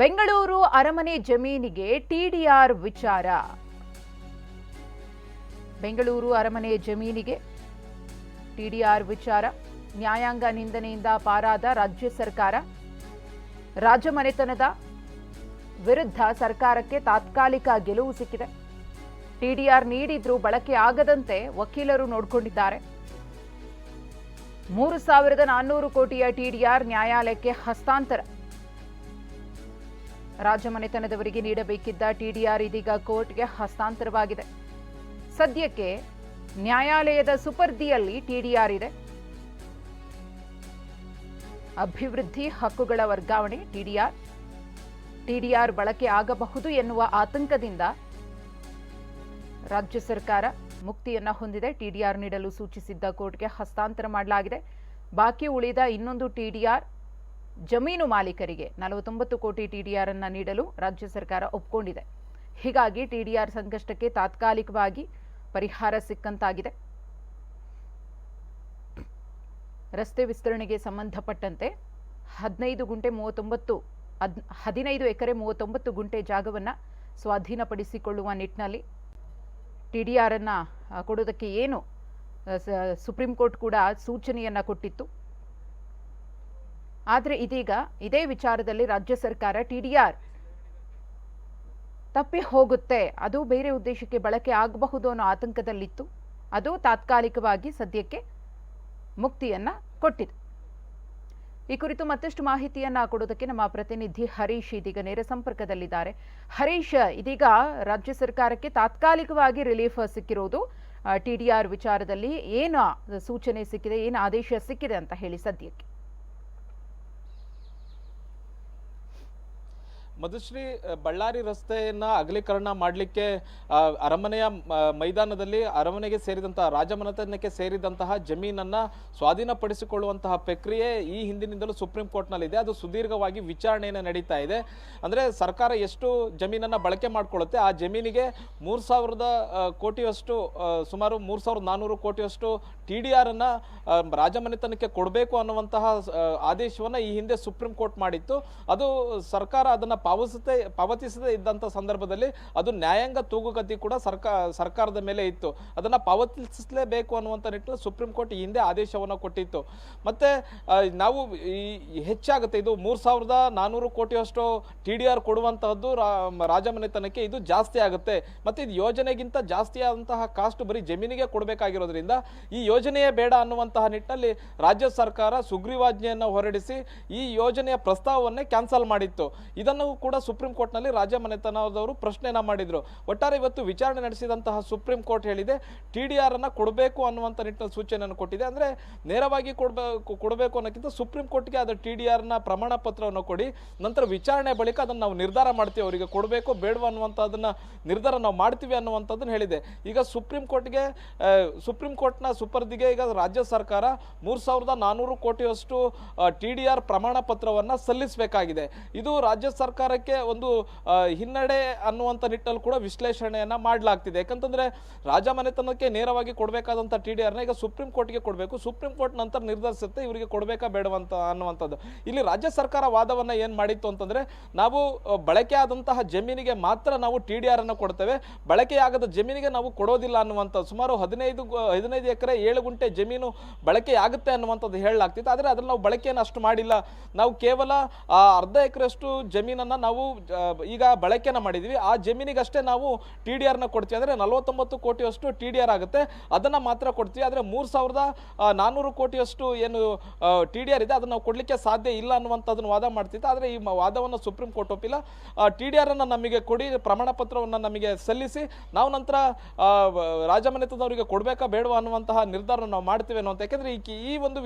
ಬೆಂಗಳೂರು ಅರಮನೆ ಜಮೀನಿಗೆ ಟಿಡಿಆರ್ ವಿಚಾರ. ಬೆಂಗಳೂರು ಅರಮನೆ ಜಮೀನಿಗೆ ಟಿಡಿಆರ್ ವಿಚಾರ. ನ್ಯಾಯಾಂಗ ನಿಂದನೆಯಿಂದ ಪಾರಾದ ರಾಜ್ಯ ಸರ್ಕಾರ. ರಾಜಮನೆತನದ ವಿರುದ್ಧ ಸರ್ಕಾರಕ್ಕೆ ತಾತ್ಕಾಲಿಕ ಗೆಲುವು ಸಿಕ್ಕಿದೆ. ಟಿಡಿಆರ್ ನೀಡಿದ್ರೂ ಬಳಕೆ ಆಗದಂತೆ ವಕೀಲರು ನೋಡಿಕೊಂಡಿದ್ದಾರೆ. ಮೂರು ಸಾವಿರದ ನಾನ್ನೂರು ಕೋಟಿಯ ಟಿಡಿಆರ್ ನ್ಯಾಯಾಲಯಕ್ಕೆ ಹಸ್ತಾಂತರ. ರಾಜಮನೆತನದವರಿಗೆ ನೀಡಬೇಕಿದ್ದ ಟಿಡಿಆರ್ ಇದೀಗ ಕೋರ್ಟ್ಗೆ ಹಸ್ತಾಂತರವಾಗಿದೆ. ಸದ್ಯಕ್ಕೆ ನ್ಯಾಯಾಲಯದ ಸುಪರ್ದಿಯಲ್ಲಿ ಟಿಡಿಆರ್ ಇದೆ. ಅಭಿವೃದ್ಧಿ ಹಕ್ಕುಗಳ ವರ್ಗಾವಣೆ ಟಿಡಿಆರ್ ಟಿಡಿಆರ್ ಬಳಕೆ ಆಗಬಹುದು ಎನ್ನುವ ಆತಂಕದಿಂದ ರಾಜ್ಯ ಸರ್ಕಾರ ಮುಕ್ತಿಯನ್ನ ಹೊಂದಿದೆ. ಟಿಡಿಆರ್ ನೀಡಲು ಸೂಚಿಸಿದ್ದ ಕೋರ್ಟ್ಗೆ ಹಸ್ತಾಂತರ ಮಾಡಲಾಗಿದೆ. ಬಾಕಿ ಉಳಿದ ಇನ್ನೊಂದು ಟಿಡಿಆರ್ ಜಮೀನು ಮಾಲೀಕರಿಗೆ ನಲವತ್ತೊಂಬತ್ತು ಕೋಟಿ ಟಿಡಿಆರ್ ಅನ್ನು ನೀಡಲು ರಾಜ್ಯ ಸರ್ಕಾರ ಒಪ್ಕೊಂಡಿದೆ. ಹೀಗಾಗಿ ಟಿಡಿಆರ್ ಸಂಕಷ್ಟಕ್ಕೆ ತಾತ್ಕಾಲಿಕವಾಗಿ ಪರಿಹಾರ ಸಿಕ್ಕಂತಾಗಿದೆ. ರಸ್ತೆ ವಿಸ್ತರಣೆಗೆ ಸಂಬಂಧಪಟ್ಟಂತೆ ಹದಿನೈದು ಗುಂಟೆ ಮೂವತ್ತೊಂಬತ್ತು, ಹದ್, ಹದಿನೈದು ಎಕರೆ ಮೂವತ್ತೊಂಬತ್ತು ಗುಂಟೆ ಜಾಗವನ್ನು ಸ್ವಾಧೀನಪಡಿಸಿಕೊಳ್ಳುವ ನಿಟ್ಟಿನಲ್ಲಿ ಟಿಡಿಆರ್ ಅನ್ನ ಆರನ್ನು ಕೊಡೋದಕ್ಕೆ ಏನು ಸುಪ್ರೀಂ ಕೋರ್ಟ್ ಕೂಡ ಸೂಚನೆಯನ್ನು ಕೊಟ್ಟಿತ್ತು. ಆದರೆ ಇದೀಗ ಇದೇ ವಿಚಾರದಲ್ಲಿ ರಾಜ್ಯ ಸರ್ಕಾರ ಟಿಡಿಆರ್ ತಪ್ಪಿ ಹೋಗುತ್ತೆ. ಅದು ಬೇರೆ ಉದ್ದೇಶಕ್ಕೆ ಬಳಕೆ ಆಗಬಹುದು ಅನ್ನೋ ಆತಂಕದಲ್ಲಿತ್ತು. ಅದು ತಾತ್ಕಾಲಿಕವಾಗಿ ಸದ್ಯಕ್ಕೆ ಮುಕ್ತಿಯನ್ನ ಕೊಟ್ಟಿದೆ. ಈ ಕುರಿತು ಮತ್ತಷ್ಟು ಮಾಹಿತಿಯನ್ನ ಕೊಡೋದಕ್ಕೆ ನಮ್ಮ ಪ್ರತಿನಿಧಿ ಹರೀಶ್ ಇದೀಗ ನೇರ ಸಂಪರ್ಕದಲ್ಲಿದ್ದಾರೆ. ಹರೀಶ್, ಇದೀಗ ರಾಜ್ಯ ಸರ್ಕಾರಕ್ಕೆ ತಾತ್ಕಾಲಿಕವಾಗಿ ರಿಲೀಫ್ ಸಿಕ್ಕಿರೋದು ಟಿಡಿಆರ್ ವಿಚಾರದಲ್ಲಿ ಏನು ಸೂಚನೆ ಸಿಕ್ಕಿದೆ, ಏನು ಆದೇಶ ಸಿಕ್ಕಿದೆ ಅಂತ ಹೇಳಿ ಸದ್ಯಕ್ಕೆ. ಮಧುಶ್ರೀ ಬಳ್ಳಾರಿ ರಸ್ತೆಯನ್ನ ಅಗಲೀಕರಣ ಮಾಡಲಿಕ್ಕೆ ಅರಮನೆಯ ಮೈದಾನದಲ್ಲಿ ಅರಮನೆಗೆ ಸೇರಿದಂತಹ, ರಾಜಮನೆತನಕ್ಕೆ ಸೇರಿದಂತಹ ಜಮೀನನ್ನ ಸ್ವಾಧೀನಪಡಿಸಿಕೊಳ್ಳುವಂತಹ ಪ್ರಕ್ರಿಯೆ ಈ ಹಿಂದಿನಿಂದಲೂ ಸುಪ್ರೀಂ ಕೋರ್ಟ್ನಲ್ಲಿದೆ. ಅದು ಸುದೀರ್ಘವಾಗಿ ವಿಚಾರಣೆಯನ್ನು ನಡೀತಾ ಇದೆ. ಅಂದ್ರೆ ಸರ್ಕಾರ ಎಷ್ಟು ಜಮೀನನ್ನ ಬಳಕೆ ಮಾಡಿಕೊಳ್ಳುತ್ತೆ, ಆ ಜಮೀನಿಗೆ ಮೂರ್ ಸಾವಿರದ ಕೋಟಿಯಷ್ಟು ಸುಮಾರು ಮೂರ್ ಸಾವಿರದ ನಾನ್ನೂರು ಕೋಟಿಯಷ್ಟು ಟಿ ಡಿ ಆರನ್ನು ರಾಜಮನೆತನಕ್ಕೆ ಕೊಡಬೇಕು ಅನ್ನುವಂತಹ ಆದೇಶವನ್ನ ಈ ಹಿಂದೆ ಸುಪ್ರೀಂ ಕೋರ್ಟ್ ಮಾಡಿತ್ತು. ಅದು ಸರ್ಕಾರ ಅದನ್ನ ಪಾವತಿಸದೆ ಪಾವತಿಸದೇ ಇದ್ದಂಥ ಸಂದರ್ಭದಲ್ಲಿ ಅದು ನ್ಯಾಯಾಂಗ ತೂಗುಗತಿ ಕೂಡ ಸರ್ಕಾರ ಸರ್ಕಾರದ ಮೇಲೆ ಇತ್ತು. ಅದನ್ನು ಪಾವತಿಸಲೇಬೇಕು ಅನ್ನುವಂಥ ನಿಟ್ಟಿನಲ್ಲಿ ಸುಪ್ರೀಂ ಕೋರ್ಟ್ ಹಿಂದೆ ಆದೇಶವನ್ನು ಕೊಟ್ಟಿತ್ತು. ಮತ್ತು ನಾವು ಈ ಹೆಚ್ಚಾಗುತ್ತೆ. ಇದು ಮೂರು ಸಾವಿರದ ನಾನ್ನೂರು ಕೋಟಿಯಷ್ಟು ಟಿ ಡಿ ಆರ್ ಕೊಡುವಂತಹದ್ದು ರಾಜಮನೆತನಕ್ಕೆ ಇದು ಜಾಸ್ತಿ ಆಗುತ್ತೆ. ಮತ್ತೆ ಇದು ಯೋಜನೆಗಿಂತ ಜಾಸ್ತಿ ಆದಂತಹ ಕಾಸ್ಟ್ ಬರೀ ಜಮೀನಿಗೆ ಕೊಡಬೇಕಾಗಿರೋದ್ರಿಂದ ಈ ಯೋಜನೆಯೇ ಬೇಡ ಅನ್ನುವಂತಹ ನಿಟ್ಟಿನಲ್ಲಿ ರಾಜ್ಯ ಸರ್ಕಾರ ಸುಗ್ರೀವಾಜ್ಞೆಯನ್ನು ಹೊರಡಿಸಿ ಈ ಯೋಜನೆಯ ಪ್ರಸ್ತಾವವನ್ನೇ ಕ್ಯಾನ್ಸಲ್ ಮಾಡಿತ್ತು. ಇದನ್ನು ಕೂಡ ಸುಪ್ರೀಂ ಕೋರ್ಟ್ನಲ್ಲಿ ರಾಜ್ಯ ಮನೆತನದವರು ಪ್ರಶ್ನೆಯನ್ನ ಮಾಡಿದ್ರು. ಒಟ್ಟಾರೆ ಇವತ್ತು ವಿಚಾರಣೆ ನಡೆಸಿದಂತಹ ಸುಪ್ರೀಂ ಕೋರ್ಟ್ ಹೇಳಿದೆ, ಟಿ ಡಿ ಆರ್ ಅನ್ನ ಕೊಡಬೇಕು ಅನ್ನುವಂಥ ನಿಟ್ಟಿನಲ್ಲಿ ಸೂಚನೆಯನ್ನು ಕೊಟ್ಟಿದೆ. ಅಂದ್ರೆ ನೇರವಾಗಿ ಕೊಡಬೇಕು ಕೊಡಬೇಕು ಅನ್ನೋಕ್ಕಿಂತ ಸುಪ್ರೀಂ ಕೋರ್ಟ್ಗೆ ಅದು ಟಿ ಡಿ ಆರ್ನ ಪ್ರಮಾಣ ಪತ್ರವನ್ನು ಕೊಡಿ, ನಂತರ ವಿಚಾರಣೆ ಬಳಿಕ ಅದನ್ನು ನಾವು ನಿರ್ಧಾರ ಮಾಡ್ತೀವಿ, ಅವರಿಗೆ ಕೊಡಬೇಕು ಬೇಡವಾ ಅನ್ನುವಂಥದ್ದನ್ನು ನಿರ್ಧಾರ ನಾವು ಮಾಡ್ತೀವಿ ಅನ್ನುವಂಥದ್ದನ್ನು ಹೇಳಿದೆ. ಈಗ ಸುಪ್ರೀಂ ಕೋರ್ಟ್ಗೆ ಸುಪ್ರೀಂ ಕೋರ್ಟ್ನ ಸುಪರ್ದಿಗೆ ಈಗ ರಾಜ್ಯ ಸರ್ಕಾರ ಮೂರು ಸಾವಿರದ ನಾನ್ನೂರು ಕೋಟಿಯಷ್ಟು ಟಿ ಡಿ ಆರ್ ಪ್ರಮಾಣ ಪತ್ರವನ್ನು ಸಲ್ಲಿಸಬೇಕಾಗಿದೆ. ಇದು ರಾಜ್ಯ ಸರ್ಕಾರಕ್ಕೆ ಒಂದು ಹಿನ್ನಡೆ ಅನ್ನುವಂಥ ನಿಟ್ಟಲ್ಲಿ ಕೂಡ ವಿಶ್ಲೇಷಣೆಯನ್ನ ಮಾಡಲಾಗ್ತಿದೆ. ಯಾಕಂತಂದ್ರೆ ರಾಜಮನೆತನಕ್ಕೆ ನೇರವಾಗಿ ಕೊಡಬೇಕಾದಂಥ ಟಿ ಡಿ ಆರ್ನ ಈಗ ಸುಪ್ರೀಂ ಕೋರ್ಟ್ಗೆ ಕೊಡಬೇಕು. ಸುಪ್ರೀಂ ಕೋರ್ಟ್ ನಂತರ ನಿರ್ಧರಿಸುತ್ತೆ, ಇವರಿಗೆ ಕೊಡಬೇಕಾ ಬೇಡವಂತ ಅನ್ನುವಂಥದ್ದು. ಇಲ್ಲಿ ರಾಜ್ಯ ಸರ್ಕಾರ ವಾದವನ್ನ ಏನು ಮಾಡಿತ್ತು ಅಂತಂದ್ರೆ, ನಾವು ಬಳಕೆ ಆದಂತಹ ಜಮೀನಿಗೆ ಮಾತ್ರ ನಾವು ಟಿ ಡಿ ಆರ್ ಅನ್ನು ಕೊಡ್ತೇವೆ. ಬಳಕೆಯಾಗದ ಜಮೀನಿಗೆ ನಾವು ಕೊಡೋದಿಲ್ಲ ಅನ್ನುವಂಥದ್ದು ಸುಮಾರು ಹದಿನೈದು ಹದಿನೈದು ಎಕರೆ ಏಳು ಗುಂಟೆ ಜಮೀನು ಬಳಕೆಯಾಗುತ್ತೆ ಅನ್ನುವಂಥದ್ದು ಹೇಳಲಾಗ್ತಿತ್ತು. ಆದರೆ ಅದನ್ನು ನಾವು ಬಳಕೆಯನ್ನು ಅಷ್ಟು ಮಾಡಿಲ್ಲ. ನಾವು ಕೇವಲ ಅರ್ಧ ಎಕರೆಷ್ಟು ಜಮೀನನ್ನ ನಾವು ಈಗ ಬಳಕೆನ ಮಾಡಿದ್ವಿ. ಆ ಜಮೀನಿಗಷ್ಟೇ ನಾವು ಟಿ ಡಿ ಆರ್ನ ಕೊಡ್ತೀವಿ. ಅಂದರೆ ನಲವತ್ತೊಂಬತ್ತು ಕೋಟಿಯಷ್ಟು ಟಿ ಡಿ ಆರ್ ಆಗುತ್ತೆ. ಅದನ್ನು ಮಾತ್ರ ಕೊಡ್ತೀವಿ. ಆದರೆ ಮೂರು ಸಾವಿರದ ನಾನ್ನೂರು ಕೋಟಿಯಷ್ಟು ಏನು ಟಿ ಡಿ ಆರ್ ಇದೆ. ಅದನ್ನು ನಾವು ಕೊಡಲಿಕ್ಕೆ ಸಾಧ್ಯ ಇಲ್ಲ ಅನ್ನುವಂಥದ್ದನ್ನು ವಾದ ಮಾಡ್ತಿತ್ತು ಆದರೆ ಈ ವಾದವನ್ನು ಸುಪ್ರೀಂ ಕೋರ್ಟ್ ಒಪ್ಪಿಲ್ಲ. ಟಿ ಡಿ ಆರನ್ನು ನಮಗೆ ಕೊಡಿ, ಪ್ರಮಾಣ ಪತ್ರವನ್ನು ನಮಗೆ ಸಲ್ಲಿಸಿ, ನಾವು ನಂತರ ರಾಜಮನೆತನದವರಿಗೆ ಕೊಡಬೇಕಾ ಬೇಡವಾ ಅನ್ನುವಂತಹ ನಿರ್ಧಾರ ನಾವು ಮಾಡ್ತೀವಿ ಅನ್ನುವಂಥ ಯಾಕೆಂದರೆ ಈ ಈ ಒಂದು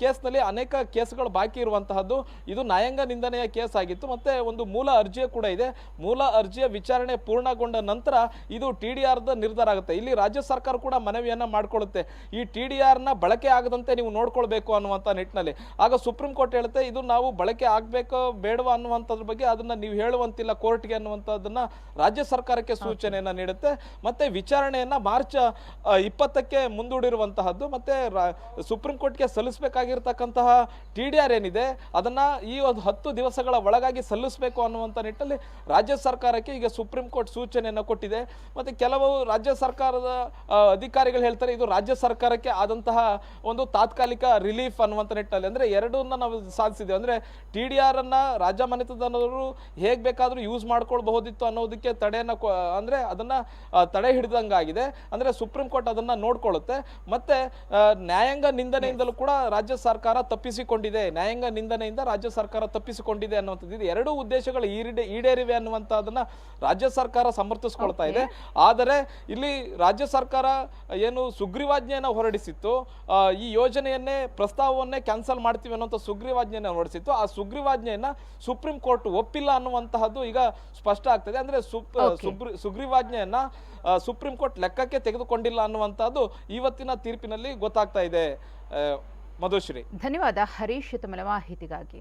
ಕೇಸ್ನಲ್ಲಿ ಅನೇಕ ಕೇಸ್ಗಳು ಬಾಕಿ ಇರುವಂತಹದ್ದು. ಇದು ನ್ಯಾಯಾಂಗ ನಿಂದನೆಯ ಕೇಸ್ ಆಗಿತ್ತು. ಮತ್ತೆ ಒಂದು ಮೂಲ ಅರ್ಜಿಯ ಕೂಡ ಇದೆ. ಮೂಲ ಅರ್ಜಿಯ ವಿಚಾರಣೆ ಪೂರ್ಣಗೊಂಡ ನಂತರ ಇದು ಟಿ ಡಿ ಆರ್ದ ನಿರ್ಧಾರ ಆಗುತ್ತೆ. ಇಲ್ಲಿ ರಾಜ್ಯ ಸರ್ಕಾರ ಕೂಡ ಮನವಿಯನ್ನು ಮಾಡ್ಕೊಳ್ಳುತ್ತೆ. ಈ ಟಿ ಡಿ ಆರ್ನ ಬಳಕೆ ಆಗದಂತೆ ನೀವು ನೋಡ್ಕೊಳ್ಬೇಕು ಅನ್ನುವಂಥ ನಿಟ್ಟಿನಲ್ಲಿ. ಆಗ ಸುಪ್ರೀಂ ಕೋರ್ಟ್ ಹೇಳುತ್ತೆ ಇದು ನಾವು ಬಳಕೆ ಆಗಬೇಕೋ ಬೇಡವಾ ಅನ್ನುವಂಥದ್ರ ಬಗ್ಗೆ ಅದನ್ನ ನೀವು ಹೇಳುವಂತಿಲ್ಲ ಕೋರ್ಟ್ಗೆ ಅನ್ನುವಂಥದ್ದನ್ನ ರಾಜ್ಯ ಸರ್ಕಾರಕ್ಕೆ ಸೂಚನೆಯನ್ನ ನೀಡುತ್ತೆ. ಮತ್ತೆ ವಿಚಾರಣೆಯನ್ನ ಮಾರ್ಚ್ ಇಪ್ಪತ್ತಕ್ಕೆ ಮುಂದೂಡಿರುವಂತಹದ್ದು. ಮತ್ತೆ ಸುಪ್ರೀಂ ಕೋರ್ಟ್ಗೆ ಸಲ್ಲಿಸಬೇಕಾಗಿರ್ತಕ್ಕಂತಹ ಟಿ ಡಿ ಆರ್ ಏನಿದೆ ಅದನ್ನ ಈ ಒಂದು ಹತ್ತು ದಿವಸಗಳ ಒಳಗಾಗಿ ಸಲ್ಲಿಸಬೇಕು ಅನ್ನುವಂಥ ನಿಟ್ಟಲ್ಲಿ ರಾಜ್ಯ ಸರ್ಕಾರಕ್ಕೆ ಈಗ ಸುಪ್ರೀಂ ಕೋರ್ಟ್ ಸೂಚನೆಯನ್ನು ಕೊಟ್ಟಿದೆ. ಮತ್ತು ಕೆಲವು ರಾಜ್ಯ ಸರ್ಕಾರದ ಅಧಿಕಾರಿಗಳು ಹೇಳ್ತಾರೆ ಇದು ರಾಜ್ಯ ಸರ್ಕಾರಕ್ಕೆ ಆದಂತಹ ಒಂದು ತಾತ್ಕಾಲಿಕ ರಿಲೀಫ್ ಅನ್ನುವಂಥ ನಿಟ್ಟಲ್ಲಿ. ಅಂದರೆ ಎರಡನ್ನ ನಾವು ಸಾಧಿಸಿದ್ದೇವೆ. ಅಂದರೆ ಟಿ ಡಿ ಆರನ್ನು ರಾಜ್ಯ ಮನೆತನದವರು ಹೇಗೆ ಬೇಕಾದರೂ ಯೂಸ್ ಮಾಡ್ಕೊಳ್ಬಹುದಿತ್ತು ಅನ್ನೋದಕ್ಕೆ ತಡೆಯನ್ನು ಅಂದರೆ ಅದನ್ನು ತಡೆ ಹಿಡಿದಂಗಾಗಿದೆ. ಅಂದರೆ ಸುಪ್ರೀಂ ಕೋರ್ಟ್ ಅದನ್ನು ನೋಡ್ಕೊಳ್ಳುತ್ತೆ. ಮತ್ತು ನ್ಯಾಯಾಂಗ ನಿಂದನೆಯಿಂದಲೂ ಕೂಡ ರಾಜ್ಯ ಸರ್ಕಾರ ತಪ್ಪಿಸಿಕೊಂಡಿದೆ. ನ್ಯಾಯಾಂಗ ನಿಂದನೆಯಿಂದ ರಾಜ್ಯ ಸರ್ಕಾರ ತಪ್ಪಿಸಿಕೊಂಡಿದೆ ಅನ್ನುವಂಥದ್ದು ಇದು ಉದ್ದೇಶಗಳು ಈಡೇ ಈಡೇರಿವೆ ಅನ್ನುವಂಥದ್ದನ್ನ ರಾಜ್ಯ ಸರ್ಕಾರ ಸಮರ್ಥಿಸ್ಕೊಳ್ತಾ ಇದೆ. ಆದರೆ ಇಲ್ಲಿ ರಾಜ್ಯ ಸರ್ಕಾರ ಏನು ಸುಗ್ರೀವಾಜ್ಞೆಯನ್ನು ಹೊರಡಿಸಿತ್ತು ಈ ಯೋಜನೆಯನ್ನೇ ಪ್ರಸ್ತಾವವನ್ನೇ ಕ್ಯಾನ್ಸಲ್ ಮಾಡ್ತೀವಿ ಅನ್ನುವಂಥ ಸುಗ್ರೀವಾಜ್ಞೆಯನ್ನು ಹೊರಡಿಸಿತ್ತು. ಆ ಸುಗ್ರೀವಾಜ್ಞೆಯನ್ನ ಸುಪ್ರೀಂ ಕೋರ್ಟ್ ಒಪ್ಪಿಲ್ಲ ಅನ್ನುವಂತಹದ್ದು ಈಗ ಸ್ಪಷ್ಟ ಆಗ್ತದೆ. ಅಂದ್ರೆ ಸುಗ್ರೀವಾಜ್ಞೆಯನ್ನು ಸುಗ್ರೀ ಸುಗ್ರೀವಾಜ್ಞೆಯನ್ನ ಆ, ಸುಪ್ರೀಂ ಕೋರ್ಟ್ ಲೆಕ್ಕಕ್ಕೆ ತೆಗೆದುಕೊಂಡಿಲ್ಲ ಅನ್ನುವಂಥದ್ದು ಇವತ್ತಿನ ತೀರ್ಪಿನಲ್ಲಿ ಗೊತ್ತಾಗ್ತಾ ಇದೆ. ಮಧುಶ್ರೀ. ಧನ್ಯವಾದ ಹರೀಶ್ ತಮ್ಮ ಮಾಹಿತಿಗಾಗಿ.